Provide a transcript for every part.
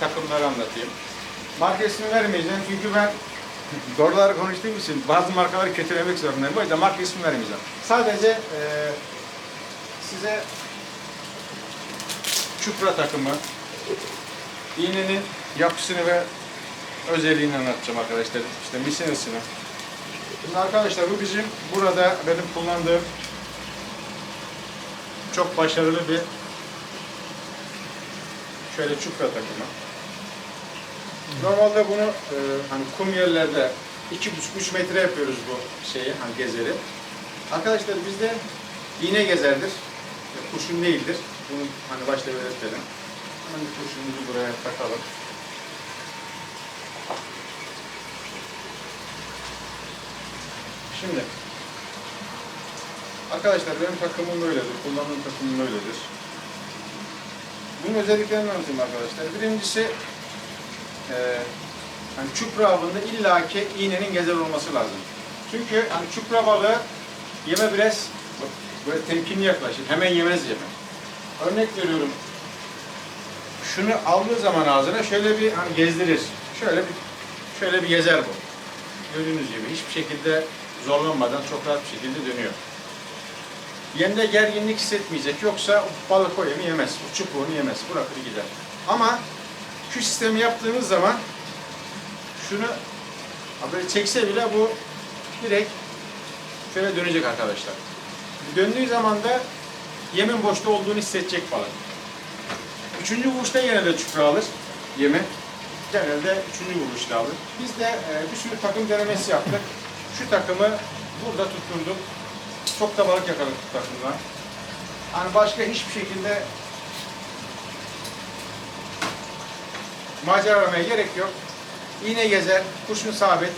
takımları anlatayım. Marka ismi vermeyeceğim çünkü ben doğruları konuştuğum için bazı markaları kötülemek zorundayım. O yüzden marka ismi vermeyeceğim. Sadece e, size çupra takımı, iğnenin yapısını ve özelliğini anlatacağım arkadaşlar. İşte misinasını. Şimdi arkadaşlar bu bizim burada benim kullandığım çok başarılı bir şöyle çupra takımı. Normalde bunu e, hani kum yerlerde 2,5-3 metre yapıyoruz bu şeyi hani gezeri. Arkadaşlar bizde iğne gezerdir. E, Kurşun değildir. Bunu hani başta belirtelim. Hemen kurşunumuzu buraya takalım. Şimdi arkadaşlar benim takımım böyledir. Kullandığım takımım böyledir. Bunun özelliklerini anlatayım arkadaşlar. Birincisi eee hani çupra avında illaki iğnenin gezer olması lazım. Çünkü hani çupra balığı yeme biraz böyle temkinli yaklaşır. Hemen yemez yeme. Örnek veriyorum. Şunu aldığı zaman ağzına şöyle bir hani gezdirir. Şöyle bir şöyle bir gezer bu. Gördüğünüz gibi hiçbir şekilde zorlanmadan çok rahat bir şekilde dönüyor. Yemde gerginlik hissetmeyecek. Yoksa balık o yemi yemez. O çubuğunu yemez. Bırakır gider. Ama şu sistemi yaptığınız zaman şunu böyle çekse bile bu direkt şöyle dönecek arkadaşlar. Döndüğü zaman da yemin boşta olduğunu hissedecek balık. Üçüncü vuruşta genelde çupra alır yemi. Genelde üçüncü vuruşta alır. Biz de e, bir sürü takım denemesi yaptık. Şu takımı burada tutturduk. Çok da balık yakaladık takımla. Hani başka hiçbir şekilde macera aramaya gerek yok. İğne gezer, kurşun sabit.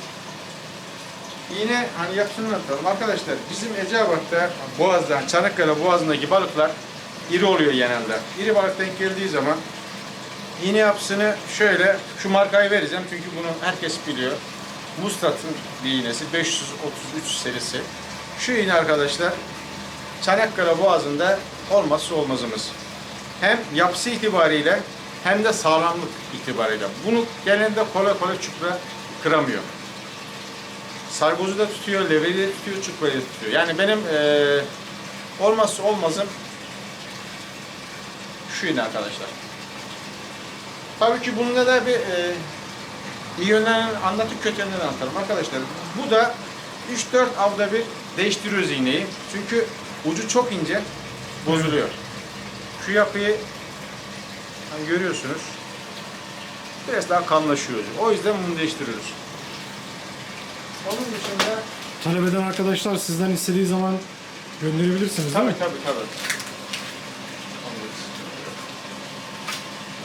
İğne hani yapısını anlatalım. Arkadaşlar bizim Eceabat'ta Boğaz'da, Çanakkale Boğazı'ndaki balıklar iri oluyor genelde. İri balık denk geldiği zaman iğne yapısını şöyle, şu markayı vereceğim çünkü bunu herkes biliyor. Mustad'ın bir iğnesi 533 serisi. Şu iğne arkadaşlar Çanakkale Boğazı'nda olmazsa olmazımız. Hem yapısı itibariyle hem de sağlamlık itibariyle. Bunu genelde kolay kolay çupra kıramıyor. Sargozu da tutuyor, levreyi de tutuyor, çuprayı da tutuyor. Yani benim eee olmazsa olmazım şu iğne arkadaşlar. Tabii ki bunda da bir eee iyi yönlerini anlatıp kötü yönlerini anlatalım arkadaşlar. Bu da 3-4 avda bir değiştiriyoruz iğneyi. Çünkü ucu çok ince, bozuluyor. Şu yapıyı hani görüyorsunuz. Biraz daha kalınlaşıyor ucu. O yüzden bunu değiştiriyoruz. Onun dışında Talep eden arkadaşlar sizden istediği zaman gönderebilirsiniz değil tabii mi? tabii tabii.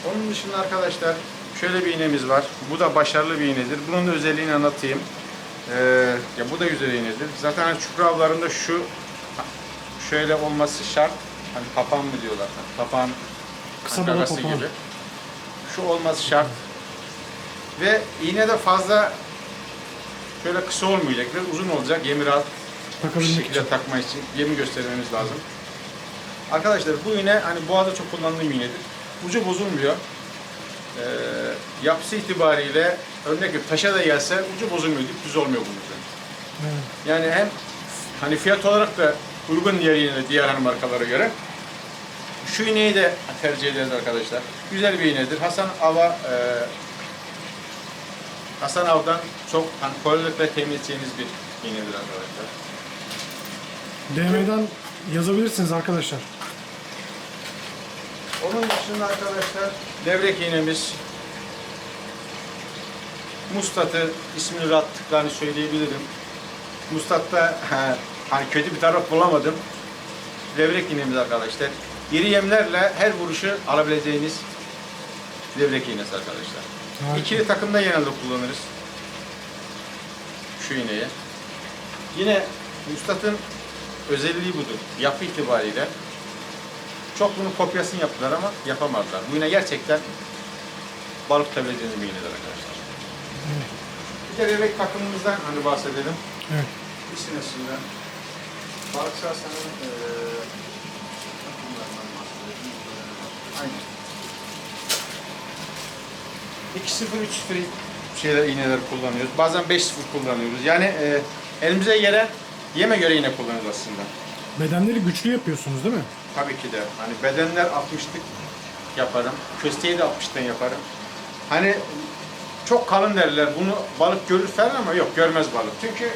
Onun dışında arkadaşlar şöyle bir iğnemiz var. Bu da başarılı bir iğnedir. Bunun da özelliğini anlatayım. Ee, ya bu da güzel iğnedir. Zaten hani çukur avlarında şu şöyle olması şart. Hani papan mı diyorlar? Papan Kısa papağan. gibi. Şu olması şart. Ve iğne de fazla şöyle kısa olmayacak. Biraz uzun olacak. Yemi rahat bir Takabilmek şekilde için. takma için yemi göstermemiz lazım. Arkadaşlar bu iğne hani boğada çok kullandığım iğnedir. Ucu bozulmuyor. Ee, yapısı itibariyle örnek veriyorum taşa da gelse ucu bozulmuyor, düz olmuyor bunun üzerine. Evet. Yani hem hani fiyat olarak da uygun diğer iğne, diğer hani markalara göre. Şu iğneyi de tercih ederiz arkadaşlar. Güzel bir iğnedir. Hasan Ava e, Hasan Av'dan çok hani kolaylıkla temin edeceğiniz bir iğnedir arkadaşlar. DM'den yazabilirsiniz arkadaşlar. Onun dışında arkadaşlar levrek iğnemiz Mustat'ı ismini rahatlıkla söyleyebilirim. Mustat'ta hani kötü bir taraf bulamadım. Levrek iğnemiz arkadaşlar. İri yemlerle her vuruşu alabileceğiniz levrek iğnesi arkadaşlar. Harika. İkili takımda genelde kullanırız. Şu iğneyi. Yine Mustat'ın özelliği budur. Yapı itibariyle. Çok bunun kopyasını yaptılar ama yapamadılar. Bu iğne gerçekten balık tutabileceğiniz bir iğnedir arkadaşlar. Bir de levrek takımımızdan hani bahsedelim. Evet. Bir sinesinden. Balık sahasının eee takımlarından bahsedelim. Aynen. 2.0 3.0 şeyler iğneler kullanıyoruz. Bazen 5.0 kullanıyoruz. Yani e, elimize gelen yeme göre iğne kullanıyoruz aslında. Bedenleri güçlü yapıyorsunuz değil mi? Tabii ki de. Hani bedenler 60'lık yaparım. Kösteği de 60'tan yaparım. Hani çok kalın derler. Bunu balık görür falan ama yok görmez balık. Çünkü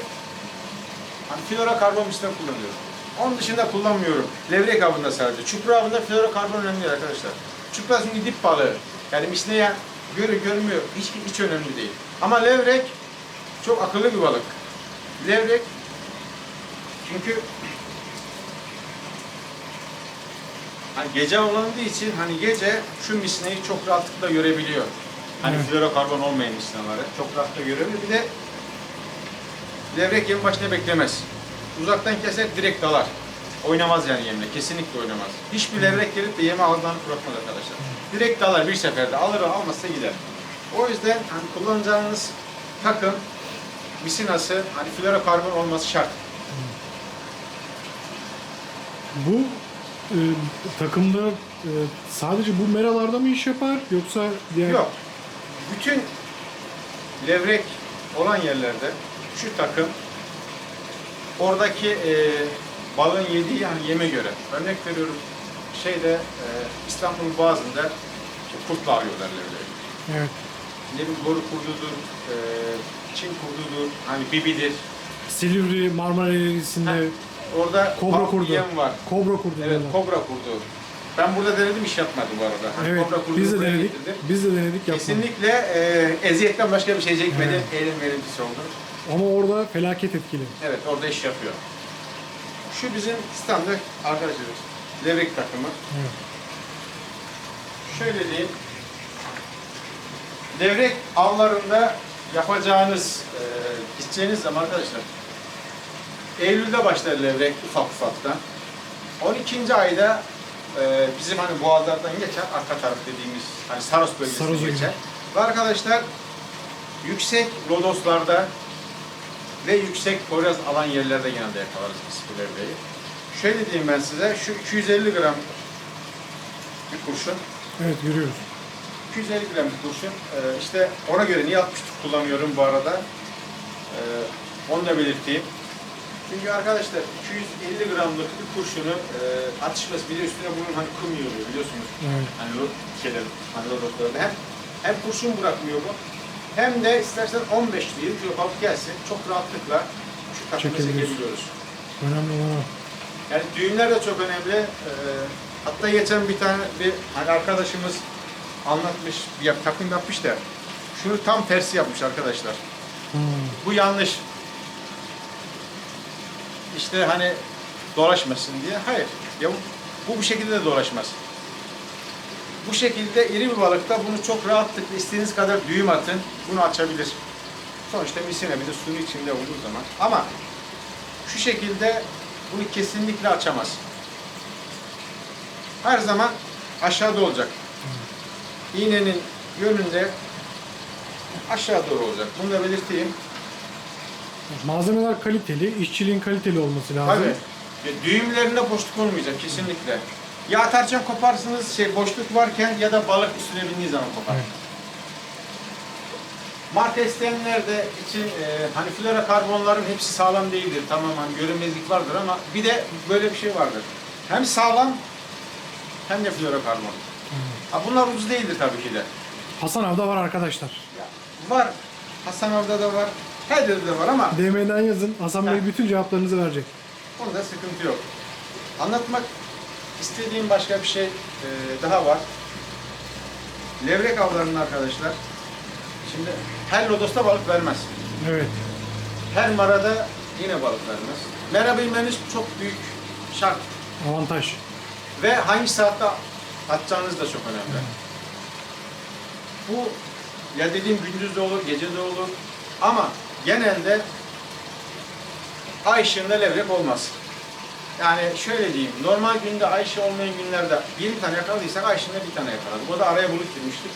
hani florokarbon misine kullanıyorum. Onun dışında kullanmıyorum. Levrek avında sadece. Çupra avında florokarbon önemli değil arkadaşlar. Çupra çünkü dip balığı. Yani misneye görür görmüyor. Hiç, hiç önemli değil. Ama levrek çok akıllı bir balık. Levrek çünkü Hani gece avlandığı için hani gece şu misneyi çok rahatlıkla görebiliyor. Hani Evet. florokarbon olmayan misinaları çok rahatlıkla görebiliyor. Bir de levrek yem başına beklemez. Uzaktan keser direkt dalar. Oynamaz yani yemle. Kesinlikle oynamaz. Hiçbir levrek gelip de yeme ağızdan bırakmaz arkadaşlar. Direkt dalar bir seferde. Alır almazsa gider. O yüzden hani kullanacağınız takım misinası hani florokarbon olması şart. Bu e, takımda e, sadece bu meralarda mı iş yapar yoksa diğer Yok. Bütün levrek olan yerlerde şu takım oradaki e, balığın yediği yani yeme göre. Örnek veriyorum şeyde e, İstanbul Boğazı'nda işte kurtla arıyorlar levreği. Evet. Ne bileyim boru kurdudur, e, Çin kurdudur, hani bibidir. Silivri Marmara Eğrisi'nde Orada kobra balık kurdu. var. Kobra kurdu. Evet, diyorlar. kobra kurdu. Ben burada denedim iş yapmadı bu arada. Hani Evet. kobra kurdu Biz de buraya denedik. getirdim. Biz de denedik yapmadık. Kesinlikle e, eziyetten başka bir şey çekmedi. Evet. Eğlen verintisi oldu. Ama orada felaket etkili. Evet orada iş yapıyor. Şu bizim standart arkadaşlar. Levrek takımı. Evet. Şöyle diyeyim. Levrek avlarında yapacağınız, e, gideceğiniz zaman arkadaşlar Eylül'de başlar levrek ufak ufaktan. 12. ayda e, bizim hani boğazlardan geçer arka taraf dediğimiz hani Saros bölgesine geçer. Ve arkadaşlar yüksek lodoslarda ve yüksek poyraz alan yerlerde genelde yakalarız biz bu levreyi. Şöyle diyeyim ben size, şu 250 gram bir kurşun, Evet görüyoruz. 250 gram bir kurşun, Ee, işte ona göre niye 60 kullanıyorum bu arada, Ee, onu da belirteyim. Çünkü arkadaşlar 250 gramlık bir kurşunu e, atışması bir de üstüne bunun hani kum yığılıyor biliyorsunuz. Evet. Hani o şeyler, hani rodoslarda hem, hem kurşun bırakmıyor bu, hem de istersen 15 kilo, 20 kilo balık gelsin çok rahatlıkla şu takımı çekebiliyoruz. Önemli olan o. Yani düğümler de çok önemli. Ee, hatta geçen bir tane bir hani arkadaşımız anlatmış, bir yap- takım yapmış da şunu tam tersi yapmış arkadaşlar. Hmm. Bu yanlış. İşte hani dolaşmasın diye. Hayır. Ya bu, bu bu şekilde de dolaşmaz. Bu şekilde iri bir balıkta bunu çok rahatlıkla istediğiniz kadar düğüm atın. Bunu açabilir. Sonuçta misine bir de suyun içinde olduğu zaman. Ama şu şekilde bunu kesinlikle açamaz. Her zaman aşağıda olacak. İğnenin yönünde aşağı doğru olacak. Bunu da belirteyim. Malzemeler kaliteli, işçiliğin kaliteli olması lazım. Tabii. Düğümlerinde boşluk olmayacak kesinlikle. Ya atarken koparsınız şey boşluk varken ya da balık üstüne bindiği zaman kopar. Evet. Marka isteyenler de için e, hani florokarbonların hepsi sağlam değildir. Tamam hani görünmezlik vardır ama bir de böyle bir şey vardır. Hem sağlam hem de florokarbon. Ha, bunlar ucuz değildir tabii ki de. Hasan Av'da var arkadaşlar. Ya, var. Hasan orada da var. Her yerde de var ama DM'den yazın. Hasan Bey Ha. bütün cevaplarınızı verecek. Onda sıkıntı yok. Anlatmak istediğim başka bir şey e, daha var. Levrek avlarının arkadaşlar. Şimdi her lodosta balık vermez. Evet. Her marada yine balık vermez. Mera bilmeniz çok büyük şart. Avantaj. Ve hangi saatte atacağınız da çok önemli. Bu ya dediğim gündüz de olur, gece de olur. Ama genelde ay ışığında levrek olmaz. Yani şöyle diyeyim, normal günde ay ışığı olmayan günlerde 20 tane yakaladıysak ay ışığında bir tane yakaladık. O da araya bulut girmiştik.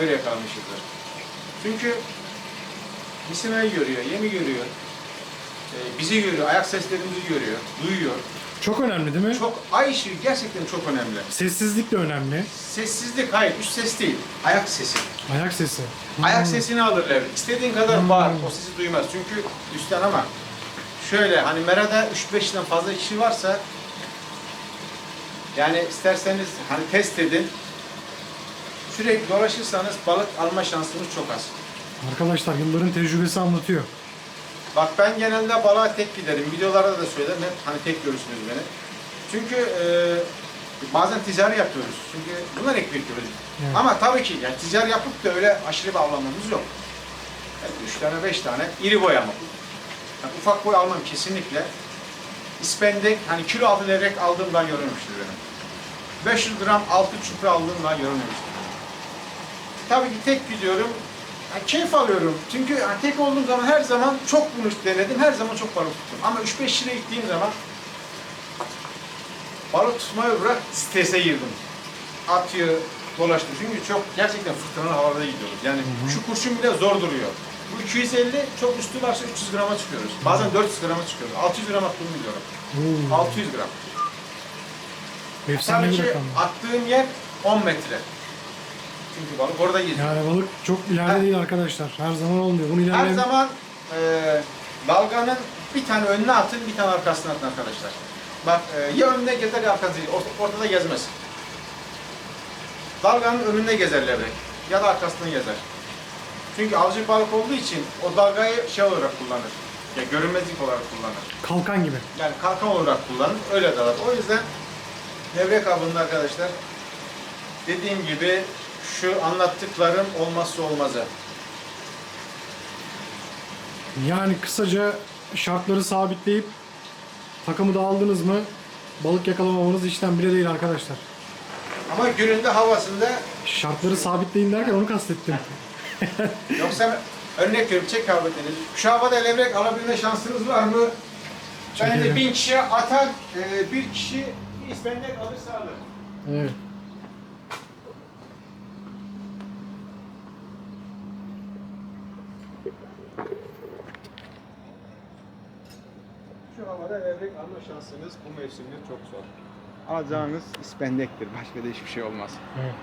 Öyle yakalamışızdır. Çünkü misinayı görüyor, yemi görüyor. Ee, bizi görüyor, ayak seslerimizi görüyor, duyuyor. Çok önemli değil mi? Çok ay ışığı gerçekten çok önemli. Sessizlik de önemli. Sessizlik hayır, üst ses değil. Ayak sesi. Ayak sesi. Ayak Hmm. sesini alır levrek. İstediğin kadar bağır. O sesi duymaz. Çünkü üstten ama şöyle hani merada 3-5'den fazla kişi varsa yani isterseniz hani test edin. Sürekli dolaşırsanız balık alma şansınız çok az. Arkadaşlar yılların tecrübesi anlatıyor. Bak ben genelde balığa tek giderim. Videolarda da söylerim. Hep hani tek görürsünüz beni. Çünkü e, bazen ticari yapıyoruz. Çünkü bunlar ekmek yiyoruz. Evet. Ama tabii ki yani ticari yapıp da öyle aşırı bir avlamamız yok. Yani üç tane, beş tane iri boy ama. Yani ufak boy almam kesinlikle. İspendek, hani kilo altı levrek aldığımdan görülmüştür benim. 500 gram altı çupra aldığımdan görülmüştür. Tabii ki tek gidiyorum. Yani keyif alıyorum. Çünkü yani tek olduğum zaman her zaman çok bunu denedim. Her zaman çok balık tuttum. Ama 3-5 liraya gittiğim zaman balık tutmayı bırak strese girdim. Atıyor, dolaştı. Çünkü çok gerçekten fırtınalı havada gidiyoruz. Yani şu kurşun bile zor duruyor. Bu 250 çok üstü varsa 300 grama çıkıyoruz. Bazen 400 grama çıkıyoruz. 600 gram attığımı biliyorum. Oo, 600 gram. efsane Tabii bir ki rakam. attığım yer 10 metre. Çünkü balık orada geziyor. Yani balık çok ileride Ha. değil arkadaşlar. Her zaman olmuyor. Bunu Her ilerleyen... zaman e, dalganın bir tane önüne atın, bir tane arkasına atın arkadaşlar. Bak e, ya önüne gezer ya arkasına gezer. Orta- Ortada gezmez. Dalganın önünde gezer levrek ya da arkasını gezer. Çünkü avcı balık olduğu için o dalgayı şey olarak kullanır. Ya görünmezlik olarak kullanır. Kalkan gibi. Yani kalkan olarak kullanır. Öyle dalar. O yüzden levrek avında arkadaşlar dediğim gibi şu anlattıklarım olmazsa olmazı. Yani kısaca şartları sabitleyip takımı da aldınız mı balık yakalamamanız işten bile değil arkadaşlar. Ama gününde havasında Şartları sabitleyin derken onu kastettim. Yoksa örnek veriyorum çek kavvetiniz. Şu havada levrek alabilme şansınız var mı? Bence Çekelim. bin kişiye atar, e, bir kişi bir ispendek alırsa alır. Evet. Şu havada levrek alma şansınız bu mevsimde çok zor. Alacağınız ispendektir. Başka da hiçbir şey olmaz. evet.